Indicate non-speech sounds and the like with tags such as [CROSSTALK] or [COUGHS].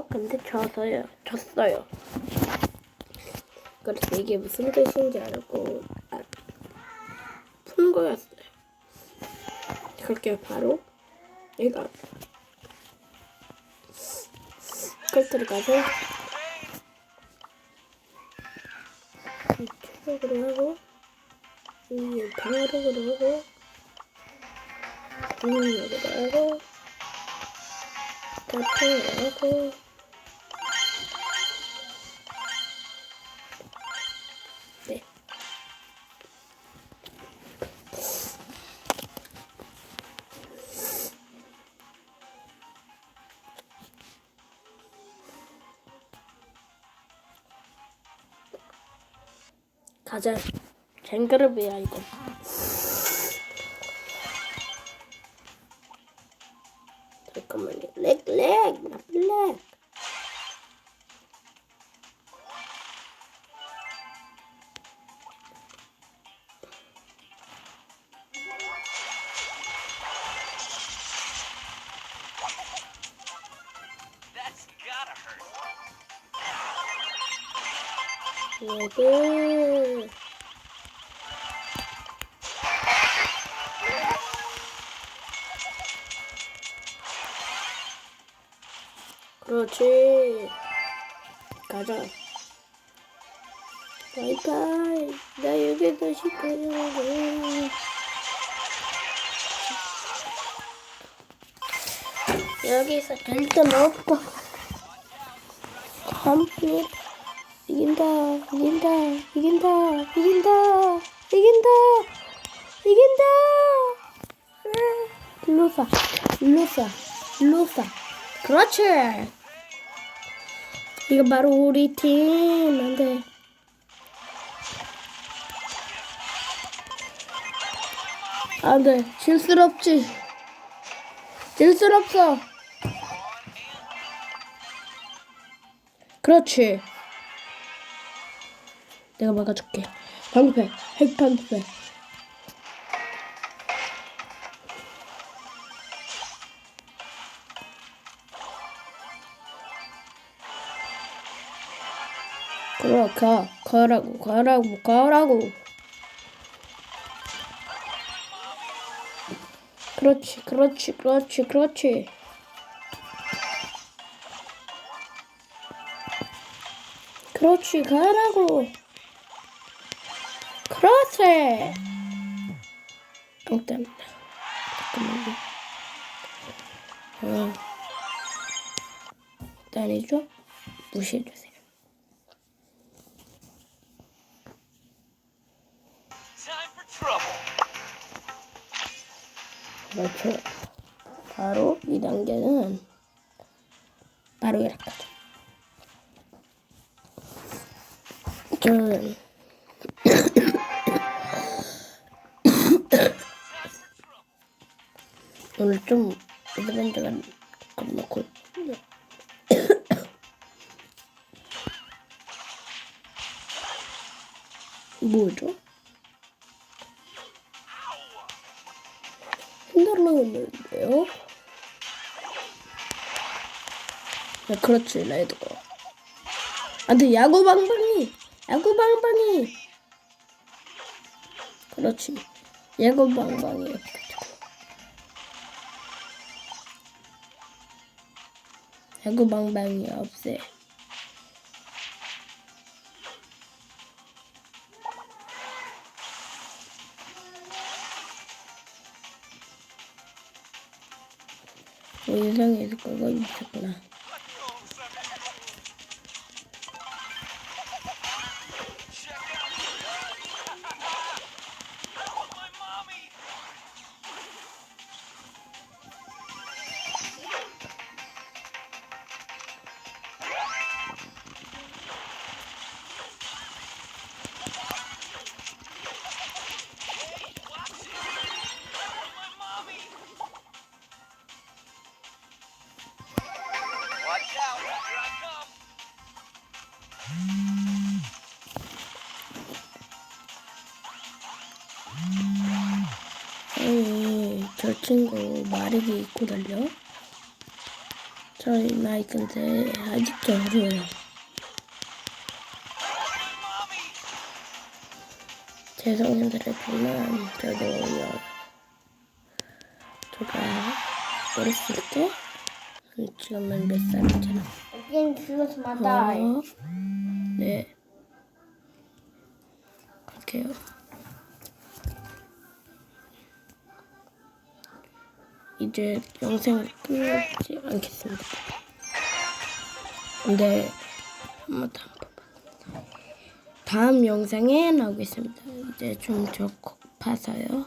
근데 져서요. 졌어요. 그래서 이게 무슨 뜻인지 알고 아, 푼 거였어요. 그렇게 바로 얘가 컬트를 가서 이 추적으로 하고 이 방어력으로 하고 공격력으로 하고 자평으로 하고 가자. 쟁그룹이야 이거. 잠깐만요. 레드. 그렇지. 가자. 바이바이. 나 여기서 싶어요. 여기서 절대 없고. 함께 이긴다, 이긴다, 이긴다, 이긴다, 이긴다, 이긴다. 루사, 루사, 루사. 그렇지. 이거 바로 우리 팀. 안 돼. 안 돼. 실수롭지. 실수롭어. 그렇지. 내가 막아줄게. 방패, 핵방패. 그래, 가, 가라고, 가라고, 가라고. 그렇지, 그렇지, 그렇지, 그렇지. 그렇지, 가라고. 그렇지. 똥 때문에. 잠깐만요. 어. 기다리죠? 무시해주세요. Trouble. 그렇죠. 바로 이 단계는 바로 이렇게 하죠. 저는 오늘 좀 이벤트가 겁나 고 [COUGHS] 뭐죠? 흔들리는데요? 네, 그렇지, 레드가. 안 돼, 야구 방방이! 야구 방방이! 그렇지. 야구 방방이. 야구 방방이 없애. 뭐 인상에서 그거 있었구나. 아니, 저 친구 마르기 입고 달려? 저희 나이 근데 아직도 어려요. 성인들에게는 저도 어려요. 제가 어렸을 때 지금은 몇 살이잖아. My eye. 어, 네. 갈게요. 이제 영상을 끝내지 않겠습니다. 근데 한번 더 한번 봐요. 다음 영상에 나오겠습니다. 이제 좀저 고파서요.